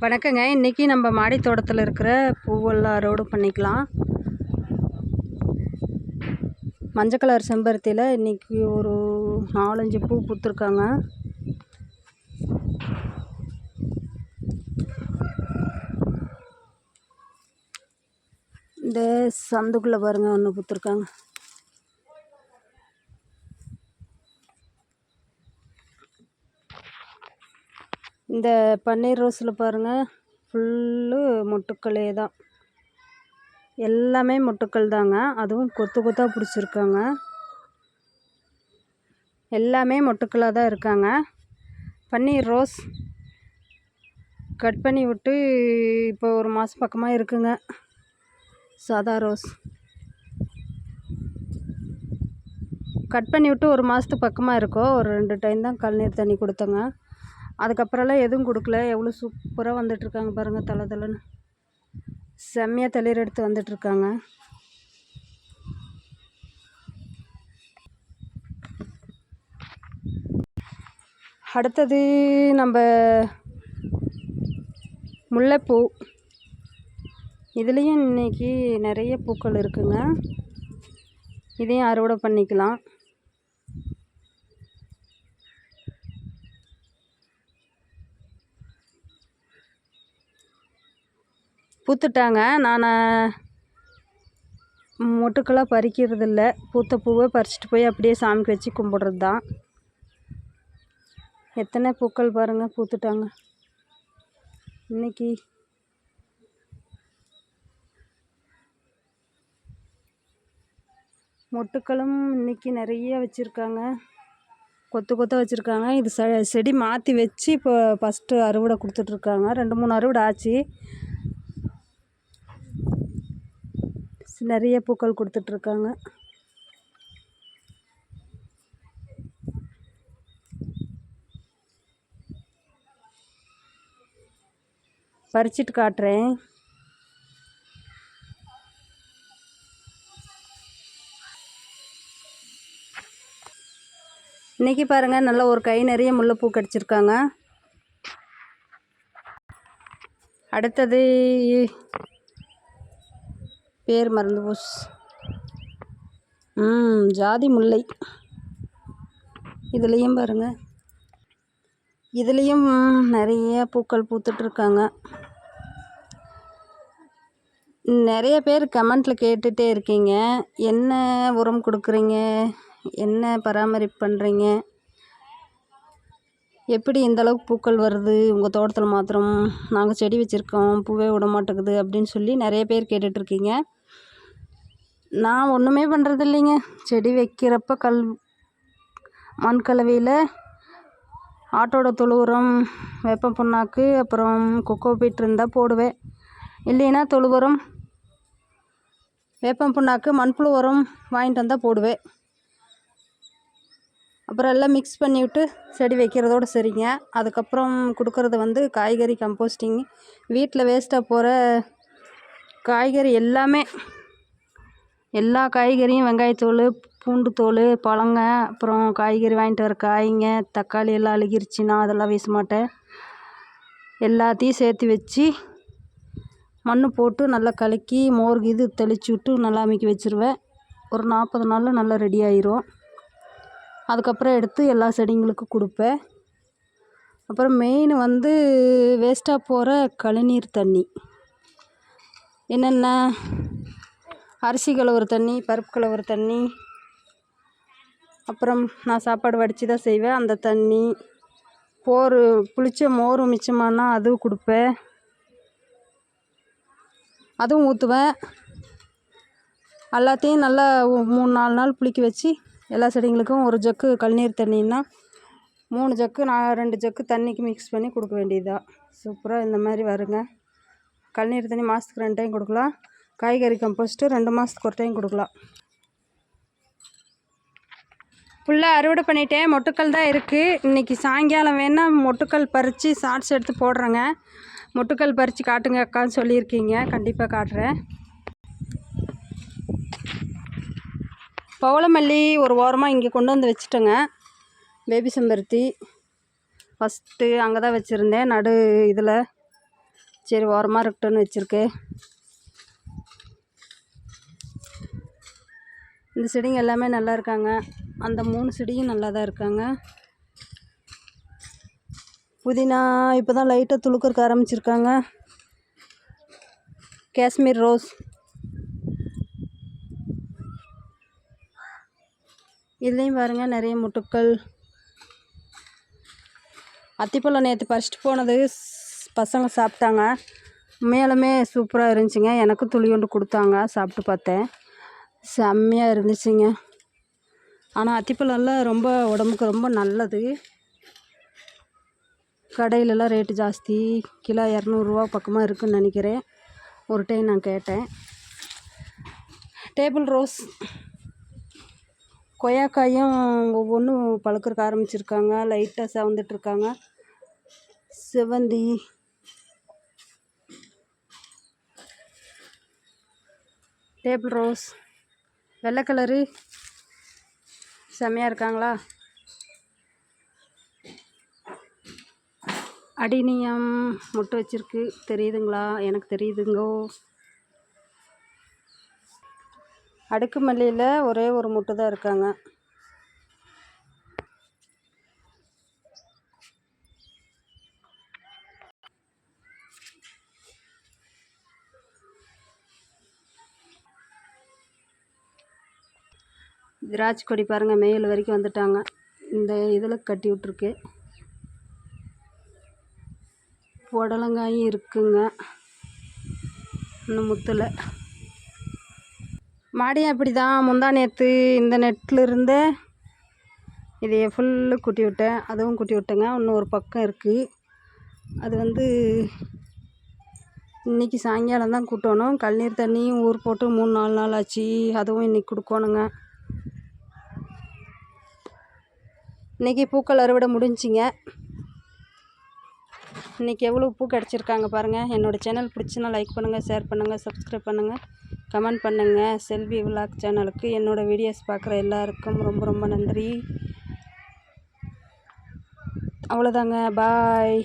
வணக்கங்க. இன்றைக்கி நம்ம மாடி தோட்டத்தில் இருக்கிற பூவெல்லாம் அறுவடை பண்ணிக்கலாம். மஞ்சள் கலர் செம்பருத்தியில் இன்றைக்கி ஒரு நாலஞ்சு பூ பூத்துருக்காங்க. இந்த சந்துக்குள்ளே பாருங்கள் ஒன்று பூத்துருக்காங்க. இந்த பன்னீர் ரோஸில் பாருங்கள் ஃபுல்லு மொட்டுக்களே தான் எல்லாமே மொட்டுக்கள் தாங்க அதுவும் கொத்து கொத்தாக பிடிச்சிருக்காங்க. எல்லாமே மொட்டுக்களாக தான் இருக்காங்க. பன்னீர் ரோஸ் கட் பண்ணி விட்டு இப்போ ஒரு மாதம் பக்கமாக இருக்குங்க. சாதா ரோஸ். கட் பண்ணி விட்டு ஒரு மாதத்துக்கு பக்கமாக இருக்கும் ஒரு ரெண்டு டைம் தான் கழுநீர் தண்ணி கொடுத்தேங்க. அதுக்கப்புறம்லாம் எதுவும் கொடுக்கல. எவ்வளோ சூப்பராக வந்துட்டுருக்காங்க பாருங்கள் தலை தலைன்னு. செம்மையாக தளிர் எடுத்து வந்துட்டுருக்காங்க. அடுத்தது நம்ம முல்லைப்பூ. இதுலேயும் இன்றைக்கி நிறைய பூக்கள் இருக்குங்க. இதையும் அறுவடை பண்ணிக்கலாம். பூத்துட்டாங்க. நான் மொட்டுக்கெல்லாம் பறிக்கிறதில்ல. பூத்த பூவை பறிச்சிட்டு போய் அப்படியே சாமிக்கு வச்சு கும்பிட்றது தான் எத்தனை பூக்கள் பாருங்கள் பூத்துட்டாங்க. இன்னைக்கு மொட்டுக்களும் இன்னைக்கு நிறைய வச்சுருக்காங்க. கொத்து கொத்தாக வச்சுருக்காங்க. இது செ செடி மாற்றி வச்சு இப்போ ஃபஸ்ட்டு அறுவடை கொடுத்துட்ருக்காங்க ரெண்டு மூணு அறுவடை ஆச்சு. நிறைய பூக்கள் கொடுத்துட்ருக்காங்க. பறிச்சிட்டு காட்டுறேன். இன்றைக்கி பாருங்கள் நல்ல ஒரு கை நிறைய முல்லைப்பூ கிடச்சிருக்காங்க. அடுத்தது பேர் மறந்து போஸ் ம் ஜாதி முல்லை. இதுலேயும் பாருங்கள் இதுலேயும் நிறைய பூக்கள் பூத்துட்ருக்காங்க நிறைய பேர் கமெண்ட்டில் கேட்டுகிட்டே இருக்கீங்க. என்ன உரம் கொடுக்குறீங்க? என்ன பராமரிப்பு பண்ணுறீங்க எப்படி இந்தளவுக்கு பூக்கள் வருது? உங்கள் தோட்டத்தில் மாத்திரம் நாங்கள் செடி வச்சுருக்கோம் பூவே விட மாட்டேங்குது அப்படின்னு சொல்லி நிறைய பேர் கேட்டுட்ருக்கீங்க நான் ஒன்றுமே பண்ணுறது இல்லைங்க. செடி வைக்கிறப்ப கல் மண் கலவையில் ஆட்டோட தொழு உரம் வேப்ப புண்ணாக்கு அப்புறம் கொக்கோ பீட் இருந்தால் போடுவேன். இல்லைன்னா தொழு உரம் வேப்பம் புண்ணாக்கு மண்புழு உரம் வாங்கிட்டு வந்தால் போடுவேன். அப்புறம் எல்லாம் மிக்ஸ் பண்ணி விட்டு செடி வைக்கிறதோடு சரிங்க. அதுக்கப்புறம் கொடுக்குறது வந்து காய்கறி கம்போஸ்டிங் வீட்டில் வேஸ்ட்டாக போகிற காய்கறி எல்லாமே எல்லா காய்கறியும் வெங்காயத்தோல் பூண்டு தோல் பழங்க அப்புறம் காய்கறி வாங்கிட்டு வர காய்ங்க தக்காளி எல்லாம் அழுகிருச்சுன்னா அதெல்லாம் வீச மாட்டேன். எல்லாத்தையும் சேர்த்து வச்சு மண் போட்டு நல்லா கலக்கி மோர் இது தெளித்து விட்டு நல்லா அமைக்கி வச்சுருவேன். ஒரு நாற்பது நாளில் நல்லா ரெடி ஆயிரும். அதுக்கப்புறம் எடுத்து எல்லா செடிங்களுக்கும் கொடுப்பேன். அப்புறம் மெயின் வந்து வேஸ்ட்டாக போகிற கழிநீர் தண்ணி. என்னென்ன? அரிசி கழுவுற தண்ணி பருப்பு கழுவுற தண்ணி. அப்புறம் நான் சாப்பாடு வடித்து தான் செய்வேன். அந்த தண்ணி போர் புளித்த மோர் மிச்சமானால் அதுவும் கொடுப்பேன். அதுவும் ஊற்றுவேன் எல்லாத்தையும் நல்லா மூணு நாலு நாள் புளிக்க வச்சு எல்லா செடிங்களுக்கும் ஒரு ஜக்கு கழுநீர் தண்ணின்னா மூணு ஜக்கு நான் ரெண்டு ஜக்கு தண்ணிக்கு மிக்ஸ் பண்ணி கொடுக்க வேண்டியதுதான் சூப்பராக இந்த மாதிரி வருங்க. கழுநீர் தண்ணி மாதத்துக்கு ரெண்டு டைம் கொடுக்கலாம். காய்கறி கம்போஸ்ட்டு ரெண்டு மாதத்துக்கு ஒரு டைம் கொடுக்கலாம். ஃபுல்லாக அறுவடை பண்ணிட்டேன். மொட்டுக்கள் தான் இருக்குது இன்றைக்கி சாயங்காலம் வேணால் மொட்டுக்கள் பறித்து ஷார்ட்ஸ் எடுத்து போடுறேங்க. மொட்டுக்கள் பறித்து காட்டுங்க அக்கான்னு சொல்லியிருக்கீங்க. கண்டிப்பாக காட்டுறேன். பவளமல்லி ஒரு ஓரமாக இங்கே கொண்டு வந்து வச்சுட்டேங்க. பேபி செம்பருத்தி. ஃபஸ்ட்டு அங்கே தான் வச்சுருந்தேன். நடு இதில் சரி ஓரமாக இருக்கட்டும்னு வச்சுருக்கு. இந்த செடிங்க எல்லாமே நல்லா இருக்காங்க. அந்த மூணு செடியும் நல்லா தான் இருக்காங்க. புதினா இப்போ தான் லைட்டாக துளுக்கறக்க ஆரம்பிச்சிருக்காங்க. காஷ்மீர் ரோஸ் இதுலேயும் பாருங்கள் நிறைய முட்டுக்கள். அத்திப்பழம் நேற்று பறிச்சிட்டு போனது பசங்க சாப்பிட்டாங்க. மேலுமே சூப்பராக இருந்துச்சுங்க. எனக்கும் துளி கொண்டு கொடுத்தாங்க சாப்பிட்டு பார்த்தேன். செம்மையாக இருந்துச்சுங்க. ஆனால் அத்திப்பழம்லாம் ரொம்ப உடம்புக்கு ரொம்ப நல்லது. கடையிலலாம் ரேட்டு ஜாஸ்தி. கிலோ இரநூறுவா பக்கமாக இருக்குன்னு நினைக்கிறேன். ஒரு டைம் நான் கேட்டேன். டேபிள் ரோஸ் கொய்யாக்காயும் ஒவ்வொன்றும் பழுக்கறக்க ஆரம்பிச்சிருக்காங்க. லைட்டாக செவந்துட்ருக்காங்க. செவந்தி. டேபிள் ரோஸ் வெள்ளை கலரு செம்மையாக இருக்காங்களா? அடினியம் முட்டை வச்சிருக்கு. தெரியுதுங்களா? எனக்கு தெரியுதுங்கோ. அடுக்கு மல்லியில் ஒரே ஒரு முட்டை தான் இருக்காங்க. திராட்சை கொடி பாருங்கள் மேல் வரைக்கும் வந்துட்டாங்க. இந்த இதில் கட்டி விட்ருக்கு புடலங்காயும் இருக்குங்க. இன்னும் முத்தலை. மாடியும் அப்படி தான் முந்தா நேற்று இந்த நெட்டில் இருந்தே ஃபுல்லு குட்டி விட்டேன். அதுவும் குட்டி விட்டேங்க. இன்னும் ஒரு பக்கம் இருக்குது அது வந்து இன்றைக்கி சாயங்காலம் தான் கூட்டணும். கழுநீர் தண்ணியும் ஊர் போட்டு மூணு நாலு நாள் ஆச்சு. அதுவும் இன்றைக்கி கொடுக்கணுங்க. இன்றைக்கி பூக்கள் அறுவடை முடிஞ்சிங்க இன்றைக்கி எவ்வளோ பூ கிடச்சிருக்காங்க பாருங்கள் என்னோடய சேனல் பிடிச்சுன்னா லைக் பண்ணுங்கள் ஷேர் பண்ணுங்கள் சப்ஸ்கிரைப் பண்ணுங்கள் கமெண்ட் பண்ணுங்கள் செல்வி விலாக் சேனலுக்கு என்னோடய வீடியோஸ் பார்க்குற எல்லாருக்கும் ரொம்ப ரொம்ப நன்றி. அவ்வளோதாங்க பாய்